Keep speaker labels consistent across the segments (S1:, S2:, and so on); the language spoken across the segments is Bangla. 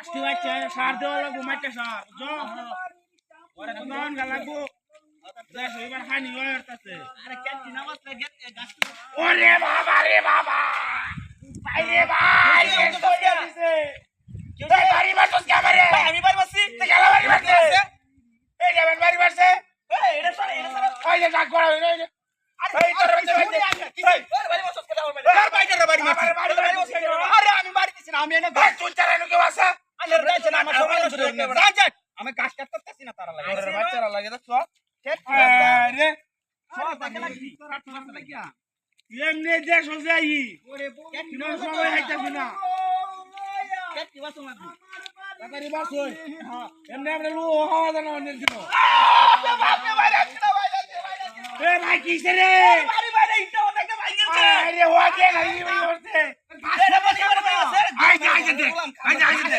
S1: আজকে বাচ্চা সার দেওয়া লাগবো মাইটা সার গা লাগবো
S2: আরে
S1: ওরে বাবা রে বাবা ভাই রে ভাই বাড়ি মারছস কে আমারে
S2: আমি
S1: গেলা বাড়ি মারছে এই যাবেন বাড়ি মারছে
S2: এই এটা সরে এটা সরে
S1: ওই যে ডাক করা হইল এই যে এই তোর বাচ্চা বাচ্চা
S2: কি ভাই বাড়ি বসছ কেন আমার বাড়ি
S1: তোর বাড়ি মারছে
S2: আমি গাছ কাটতেছি না তারা লাগে
S1: বাচ্চারা লাগে দেখছ আরে এমনি যে সোজা আই সময় হাইতাছি না এমনি আমরা লু হাওয়া জানা
S2: না আসছে
S1: এ ভাই কিসে রে আরে হওয়া করতে
S2: এটা বাড়ি বাইরে
S1: আই আই যা আই যা আই যা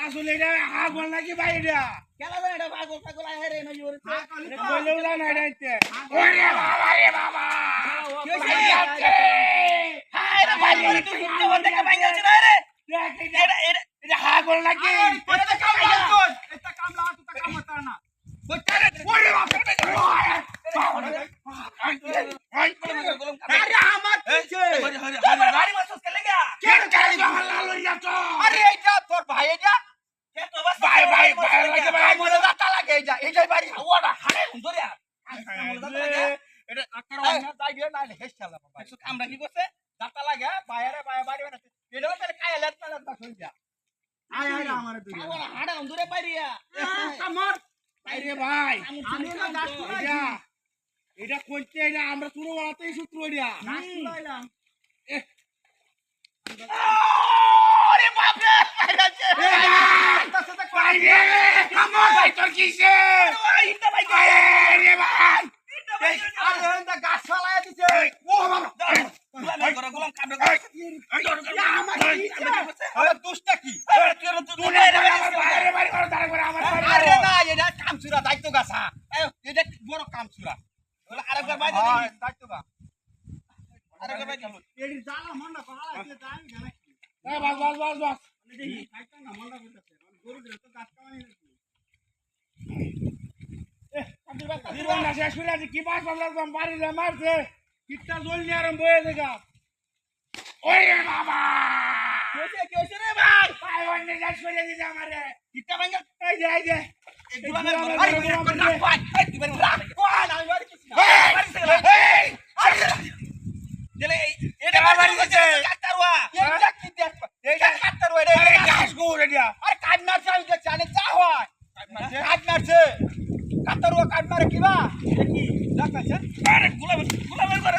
S2: ভাই ভাই আরে এটা খেলা বাড়ি বসে রাখছি একটা বাস ওখানে গাটা ছিড়ে আলো তাকরে যে এডি গাছ দিয়ে সাইড দিয়ে একটা মা আইতাছে
S1: পাঁচশো লেটা হা বল নাকি ভাই এটা
S2: খেলা জানে এটা পাগল। পাগল আয় রে নই ওরে
S1: বলে উলা না এটা ওরে বাবা রে বাবা
S2: কি হইছে হায় রে। ভাই তুই হিটে বন্ধ কে ভাই গেছে না রে এটা এটা
S1: এটা নাকি
S2: এটা কাম লাগতো এটা কাম লাগতো তা কাম হতো না
S1: ওরে বাবা
S2: আরে আমার কিছে গাড়ি মাসস কে লাগা
S1: কেন গাড়ি হাল্লা লই যাচ্ছ
S2: আরে এইটা তোর ভাই এটা কে তো বাস
S1: ভাই, ভাই, ভাই লাগে, ভাই।
S2: মনে এইটাই বাড়ি এটা আকার না যাই দিয়ে না হেস চালা বাবা। আমরা কি করছে? দাতা লাগে বাইরে বাইরে বাড়ি বাড়ি এটা তাহলে কায়া লেট না লেট হই যা।
S1: আয় আয় আমার দুই
S2: হাওয়া হাড়া অন্ধরে বাইরিয়া
S1: কামর আরে ভাই
S2: আমি না গাছ
S1: এটা এটা কোনতে এটা আমরা শুরু বাড়াতেই সূত্র এটা
S2: বাপ রে বাইরে আছে
S1: ভাই রে কামর ভাই তোর কিসে
S2: গাছ ফালায়া দিছে
S1: ও আমার
S2: দুষ্টা কি এটা কামচুরা দায়িত্ব গাছা এটা বড় কামচুরা আরেকবার বাইরে দায়িত্ব গা আরেকবার বাইরে এডি জালা মন্ডা পাহাড় আছে কি
S1: এ বাস বাস বাস বাস
S2: না মন্ডা কইতাছে গরু তো গাছ কামানি
S1: শেষ করে আছে কি বাস বাস বাড়ি রে মারছে কিটটা জল নিয়ে আরম্ভ হয়ে গেছে ওরে বাবা
S2: কেছে কেছে রে ভাই
S1: ভাই অন্য শেষ করে দিছে আমারে
S2: কিটা ভাঙ্গা
S1: এই যে যে
S2: এই দিবেন রাখ কোন আমি বাড়ি কিছু না
S1: এই,
S2: বাড়ি থেকে
S1: এই,
S2: দিলে এটা বাড়ি গেছে কাটারুয়া এটা কি দেখ এটা কাটারুয়া
S1: আরে
S2: এটা
S1: গাছ গো রেডিয়া
S2: আরে কাট মারছে আমি দেখছি আরে যা হয় কাট মারছে। কাতারুয়া কাট মারে কিবা? দেখি দেখাচ্ছে আরে গোলাম গোলামের করে